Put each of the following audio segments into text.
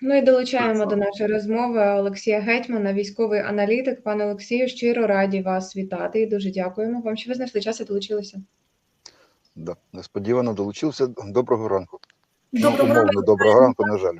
Ну і долучаємо до нашої розмови Олексія Гетьмана, військовий аналітик. Пане Олексію, щиро раді вас вітати і дуже дякуємо вам, що ви знайшли час і долучилися. Да, несподівано долучився. Доброго ранку. Доброго ну, ранку. умовно, доброго ранку, на жаль.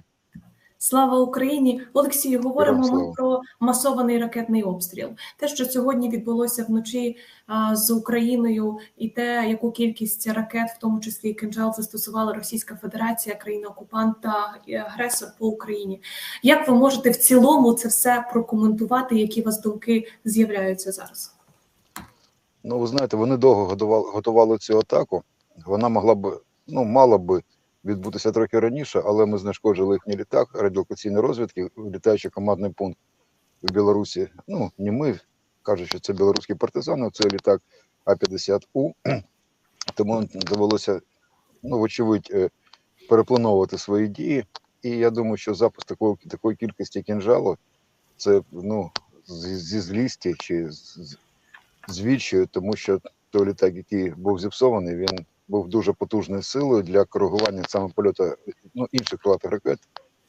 Слава Україні! Олексію, говоримо ми про масований ракетний обстріл. Те, що сьогодні відбулося вночі а, з Україною, і те, яку кількість ракет, в тому числі і кинджал, застосувала Російська Федерація, країна-окупант та і агресор по Україні. Як ви можете в цілому це все прокоментувати? Які у вас думки з'являються зараз? Ну, ви знаєте, вони довго готували, готували цю атаку. Вона могла б, ну, мала би відбутися трохи раніше, але ми знешкоджили їхній літак радіолокаційної розвідки, літаючий командний пункт в Білорусі. Ну, не ми, кажуть, що це білоруські партизани, це літак А-50У. Тому довелося, ну, вочевидь, е, переплановувати свої дії. І я думаю, що запуск такої, такої кількості кінжалу це ну, зі, злісті чи з, з- з відчаю, тому що той літак, який був зіпсований, він був дуже потужною силою для коригування саме польоту ну, інших крилатих ракет,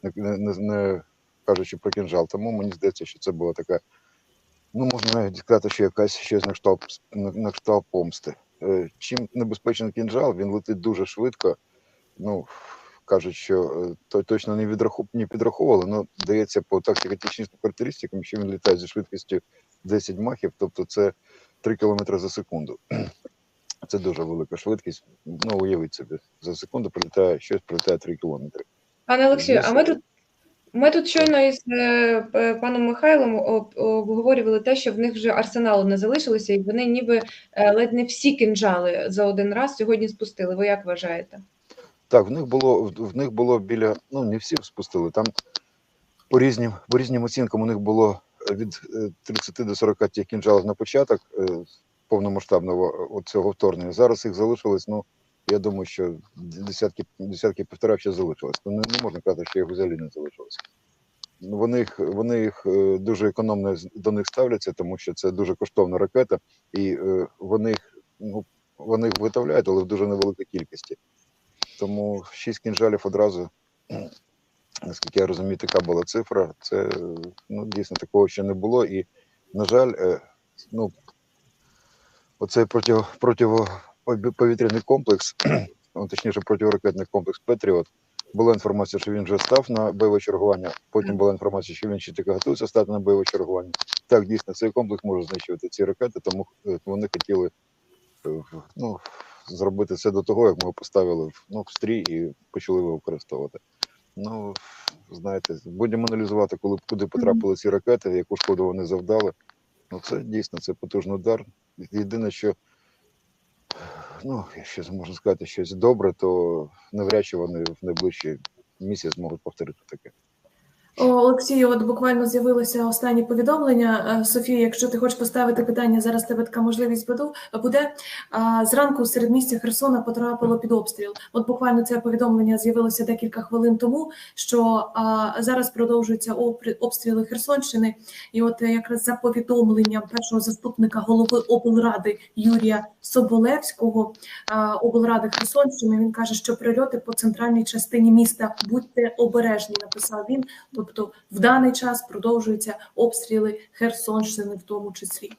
не, не, не, кажучи про кінжал. Тому мені здається, що це була така, ну можна навіть сказати, що якась щось на кшталт, на, кшталт помсти. Е, чим небезпечний кінжал, він летить дуже швидко. Ну, кажуть, що е, то точно не відраху, не підраховували, але дається по тактико-технічним характеристикам, що він літає зі швидкістю 10 махів, тобто це 3 км за секунду. Це дуже велика швидкість. Ну, уявіть собі, за секунду прилітає щось, прилітає 3 кілометри. Пане Олексію, а ми тут ми тут щойно із е, паном Михайлом обговорювали те, що в них вже арсеналу не залишилося, і вони ніби е, ледь не всі кинджали за один раз сьогодні спустили. Ви як вважаєте? Так, в них було в- них було біля, ну не всі спустили. Там по різним, по різним оцінкам у них було е, від е, 30 до 40 тих кінжалів на початок е, повномасштабного е, цього вторгнення. Зараз їх залишилось, ну я думаю, що десятки, десятки півтора ще залишилось. Ну, не, не можна казати, що їх взагалі не залишилось. Ну, Вони їх, вони їх е, дуже економно до них ставляться, тому що це дуже коштовна ракета, і е, вони їх, ну, вони їх виготовляють, але в дуже невеликій кількості. Тому шість кінжалів одразу, наскільки я розумію, така була цифра. Це ну, дійсно такого ще не було. І, на жаль, ну, оцей проти, протиповітряний комплекс, ну, точніше, протиракетний комплекс Петріот. Була інформація, що він вже став на бойове чергування. Потім була інформація, що він ще тільки готується стати на бойове чергування. Так, дійсно, цей комплекс може знищувати ці ракети, тому е, вони хотіли е, ну, зробити це до того, як ми його поставили ну, в стрій і почали його використовувати. Ну, знаєте, будемо аналізувати, коли куди потрапили ці ракети, яку шкоду вони завдали. Ну, це дійсно це потужний удар. Єдине, що ну, якщо можна сказати щось добре, то навряд чи вони в найближчий місяць зможуть повторити таке. Олексію, от буквально з'явилося останнє повідомлення. Е, Софія, якщо ти хочеш поставити питання, зараз тебе така можливість буду- буде. Зранку серед місця Херсона потрапило під обстріл. От буквально це повідомлення з'явилося декілька хвилин тому, що зараз продовжуються обстріли Херсонщини. І от е, якраз за повідомленням першого заступника голови облради Юрія Соболевського, облради Херсонщини, він каже, що прильоти по центральній частині міста будьте обережні, написав він. Тобто в даний час продовжуються обстріли Херсонщини, в тому числі.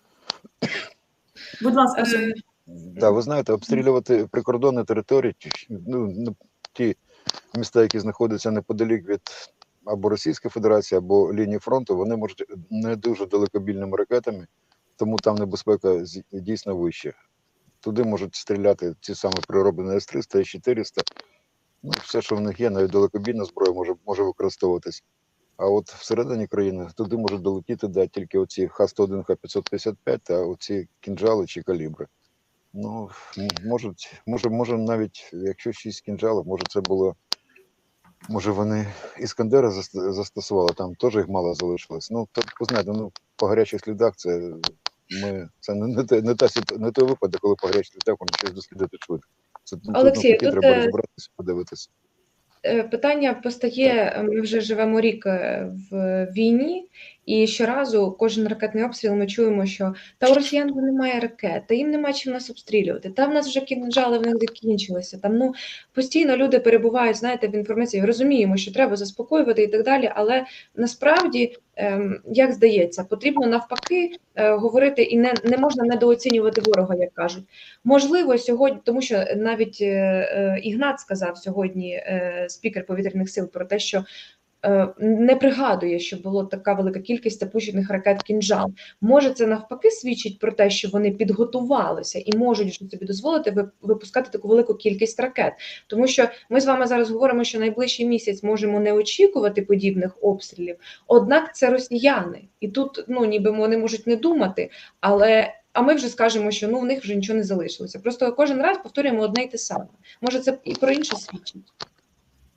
Будь ласка, Е. Да, ви знаєте, обстрілювати прикордонні території, ну, ну, ті міста, які знаходяться неподалік від або Російської Федерації, або лінії фронту, вони можуть не дуже далекобільними ракетами, тому там небезпека дійсно вища. Туди можуть стріляти ці саме прироблені С-300, С-400. Ну, все, що в них є, навіть далекобільна зброя може, може використовуватись. А от всередині країни туди можуть долетіти да, тільки оці Х-101, Х-555 та оці кінжали чи калібри. Ну, можуть, може, може, навіть якщо шість кінжалів, може це було. Може, вони Іскандера заст- застосували, там теж їх мало залишилось. Ну, то ви знаєте, ну, по гарячих слідах це ми це не, не, те- не, та, не той випадок, коли по гарячих слідах вони щось дослідити швидко. Це Олексій, навпаки, тут, треба е, розібратися, подивитися. Е, Питання постає. Ми вже живемо рік е, в війні, І щоразу кожен ракетний обстріл ми чуємо, що та у росіян немає ракет, та їм нема чим нас обстрілювати. Та в нас вже кінжали в них закінчилися. Там ну постійно люди перебувають, знаєте, в інформації. Розуміємо, що треба заспокоювати і так далі. Але насправді, як здається, потрібно навпаки е, говорити і не, не можна недооцінювати ворога, як кажуть. Можливо, сьогодні, тому що навіть е, е, Ігнат сказав сьогодні, спікер повітряних сил, про те, що не пригадує, що було така велика кількість запущених ракет кінжал. Може, це навпаки свідчить про те, що вони підготувалися і можуть собі дозволити випускати таку велику кількість ракет. Тому що ми з вами зараз говоримо, що найближчий місяць можемо не очікувати подібних обстрілів. Однак це росіяни, і тут ну ніби вони можуть не думати, але. А ми вже скажемо, що ну в них вже нічого не залишилося. Просто кожен раз повторюємо одне й те саме. Може, це і про інше свідчить.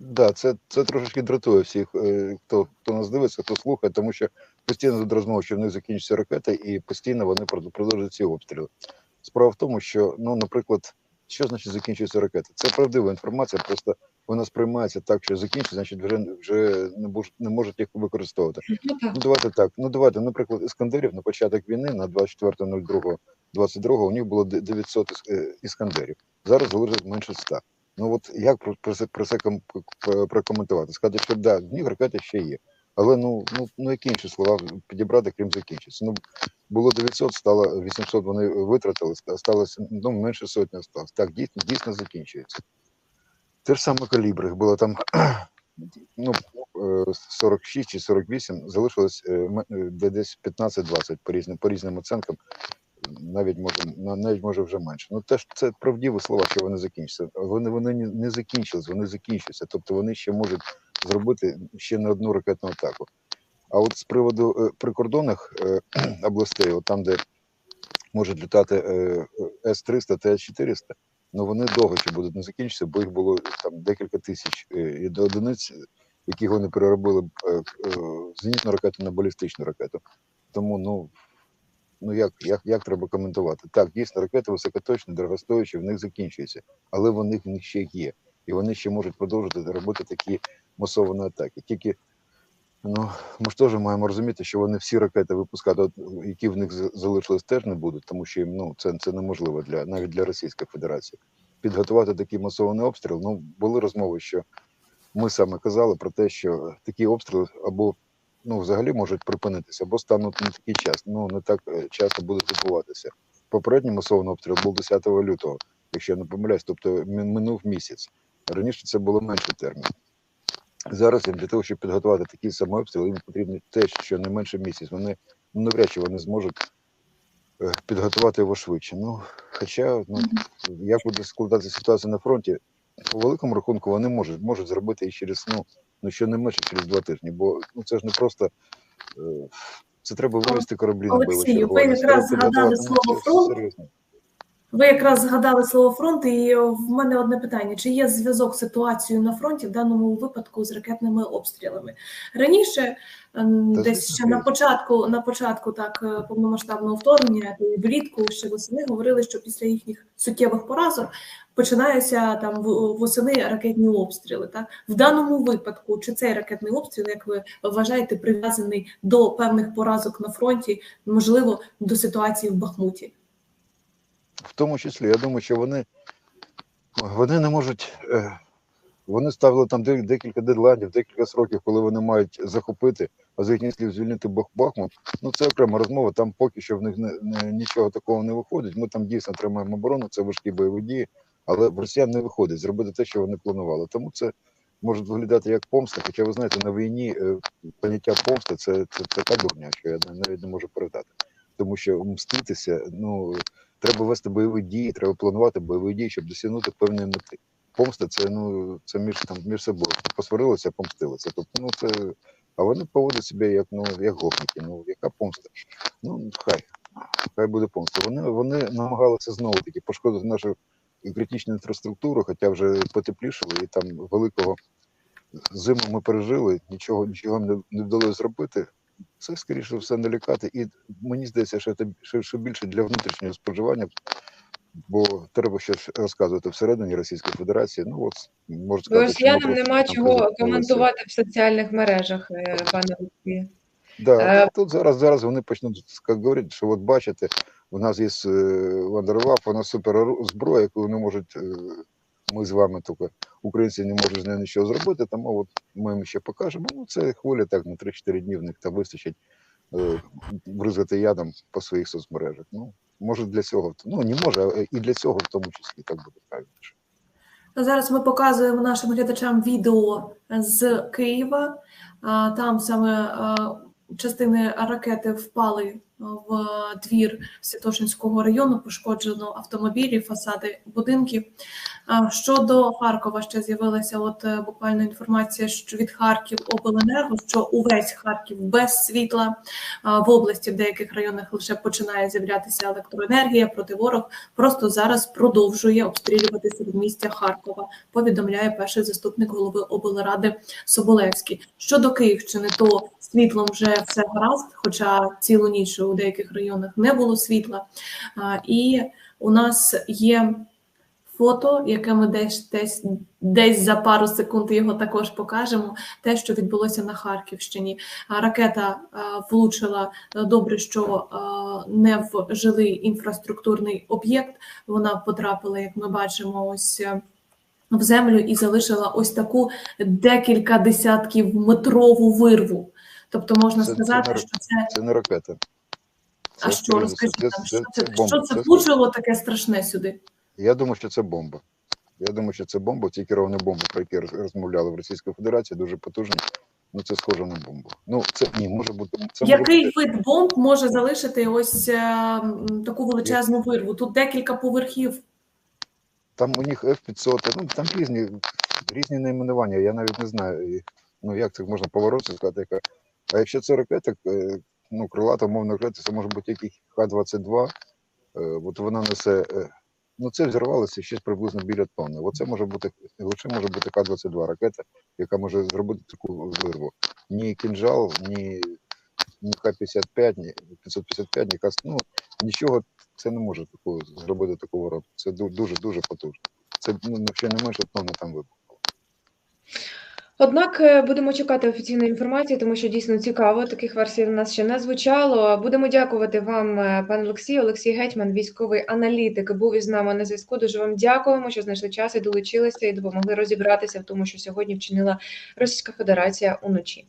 Да, це, це трошечки дратує всіх, е, хто, хто нас дивиться, хто слухає, тому що постійно тут розмова, що в них закінчаться ракети, і постійно вони прод- продовжують ці обстріли. Справа в тому, що, ну, наприклад, що значить закінчуються ракети? Це правдива інформація, просто вона сприймається так, що закінчиться, значить вже, вже не, буж, не можуть їх використовувати. Ну. Ну, давайте так. Ну, давайте, наприклад, іскандерів на початок війни на 24.02.22 у них було де- 900 іс- е, іскандерів. Зараз залишилось менше 100. Ну от як про, про це, про це прокоментувати? Сказати, що да, них ракети ще є. Але ну, ну, ну які інші слова підібрати, крім закінчиться. Ну, було 900, стало 800 вони витратили, ста- сталося ну, менше сотні осталось. Так, дійсно, дійсно закінчується. Те ж саме калібр, їх було там ну, е, 46 чи 48, залишилось е, е, де- десь 15-20 по різним, по різним оцінкам, навіть може, на- навіть може вже менше. Ну теж це правдиві слова, що вони закінчаться. Вони, вони не- закінчились, вони закінчуються. Тобто вони ще можуть зробити ще не одну ракетну атаку. А от з приводу е, прикордонних е, областей, от там, де можуть літати е, С-300 та С-400, ну вони довго ще будуть не закінчитися, бо їх було там декілька тисяч одиниць, яких вони переробили зенітну ракету на балістичну ракету. Тому ну, ну як, як, як треба коментувати? Так, дійсно, ракети високоточні, дорогостоячі, в них закінчуються, але вони в них ще є. І вони ще можуть продовжувати робити такі масовані атаки. Тільки ну, ми ж теж маємо розуміти, що вони всі ракети випускати, які в них залишились, теж не будуть, тому що ну, це, це неможливо для навіть для Російської Федерації. Підготувати такий масований обстріл. Ну, були розмови, що ми саме казали про те, що такі обстріли або ну, взагалі можуть припинитися, або стануть не такий час. Ну не так е, часто будуть відбуватися. Попередній масований обстріл був 10 лютого, якщо я не помиляюсь, тобто минув місяць. Раніше це було менший термін. Зараз для того, щоб підготувати такий самий обстріл, їм потрібно те, що не менше місяць. Вони ну, навряд чи вони зможуть е, підготувати його швидше. Ну, хоча, ну, як буде складатися ситуація на фронті, по великому рахунку вони можуть, можуть зробити і через, ну, ну щонайменше через два тижні, бо ну, це ж не просто. Е, це треба вивести кораблі на Олексію, ви якраз згадали ну, слово «фронт». Ви якраз згадали слово фронт, і в мене одне питання: чи є зв'язок з ситуацією на фронті в даному випадку з ракетними обстрілами? Раніше, ем, десь ще на початку, на початку так е, повномасштабного вторгнення, влітку ще восени говорили, що після їхніх суттєвих поразок починаються там восени ракетні обстріли. Так в даному випадку, чи цей ракетний обстріл, як ви вважаєте, прив'язаний до певних поразок на фронті, можливо, до ситуації в Бахмуті? В тому числі, я думаю, що вони, вони не можуть. е, Вони ставили там декілька дедлайнів, декілька сроків, коли вони мають захопити, а за їхніх слів звільнити Бах- Бахмут. Ну це окрема розмова. Там поки що в них не, не, нічого такого не виходить. Ми там дійсно тримаємо оборону, це важкі бойові дії, але росіян не виходить зробити те, що вони планували. Тому це може виглядати як помста. Хоча ви знаєте, на війні е, поняття помсти це, це така дурня, що я навіть не можу передати. Тому що мститися, ну треба вести бойові дії, треба планувати бойові дії, щоб досягнути певної мети. Помста це ну це між там між собою. Посварилися, помстилися. Тобто, ну це а вони поводять себе як ну як гопники. Ну яка помста? Ну хай хай буде помста. Вони вони намагалися знову таки пошкодити нашу критичну інфраструктуру, хоча вже потеплішало, і там великого зиму ми пережили, нічого нічого не, вдалося зробити. Це скоріше все не лякати. І мені здається, що це що, що більше для внутрішнього споживання, бо треба щось розказувати всередині Російської Федерації. Ну от можу сказати, Росіянам нема чого коментувати в соціальних мережах, е, пане Олексію. Да, Е, тут зараз, зараз вони почнуть говорити, що от бачите, у нас є е, Вандерваф, вона супер ору- зброя, яку вони можуть, ми з вами тільки, українці не можуть з нею нічого зробити, тому от ми їм ще покажемо. Ну, це хвиля так на 3-4 дні в них там вистачить е, бризати ядом по своїх соцмережах. Ну, може для цього, ну не може, а і для цього в тому числі так буде правильніше. Зараз ми показуємо нашим глядачам відео з Києва. Там саме частини ракети впали в двір Святошинського району, пошкоджено автомобілі, фасади будинків. Щодо Харкова ще з'явилася от е, буквально інформація що від Харків обленерго, що увесь Харків без світла в області в деяких районах лише починає з'являтися електроенергія. Проти ворог просто зараз продовжує обстрілювати середмістя Харкова. Повідомляє перший заступник голови облради Соболевський. Щодо Київщини, то світлом вже все гаразд, хоча цілу ніч у деяких районах не було світла. І у нас є фото, яке ми десь десь десь за пару секунд його також покажемо. Те, що відбулося на Харківщині. Ракета влучила добре, що не в жилий інфраструктурний об'єкт. Вона потрапила, як ми бачимо, ось. е, В землю і залишила ось таку декілька десятків метрову вирву. Тобто можна Це- це сказати, не- що це Це не ракета. а що розкажіть нам, що це, це, що це Це- влучило таке страшне сюди? Я думаю, що це бомба. Я думаю, що це бомба, ті керовані бомби, про які розмовляли в Російській Федерації, дуже потужні. Ну, це схоже на бомбу. Ну, це ні, може бути. Це може Який бути, вид бомб може залишити ось е, таку величезну вирву? Тут декілька поверхів. там у них F-500, ну там різні, різні найменування, я навіть не знаю, і, ну як це можна поворотися сказати, яка. А якщо це ракета, е, ну, крилата, мовна ракета, це може бути який Х-22, е, от вона несе, е, ну це взірвалося щось приблизно біля тонни. Оце може бути, лише може бути К-22 ракета, яка може зробити таку вирву. Ні кінжал, ні, ні Х-55, ні 555, ні Х, ну, нічого це не може такого зробити такого роду. Це дуже дуже потужно. Це ну, ще не менше тонни там вибухало. Однак е, будемо чекати офіційної інформації, тому що дійсно цікаво. Таких версій в нас ще не звучало. Будемо дякувати вам, пане пан Олексій. Олексій Гетьман, військовий аналітик, був із нами на зв'язку. Дуже вам дякуємо, що знайшли час і долучилися і допомогли розібратися в тому, що сьогодні вчинила Російська Федерація уночі.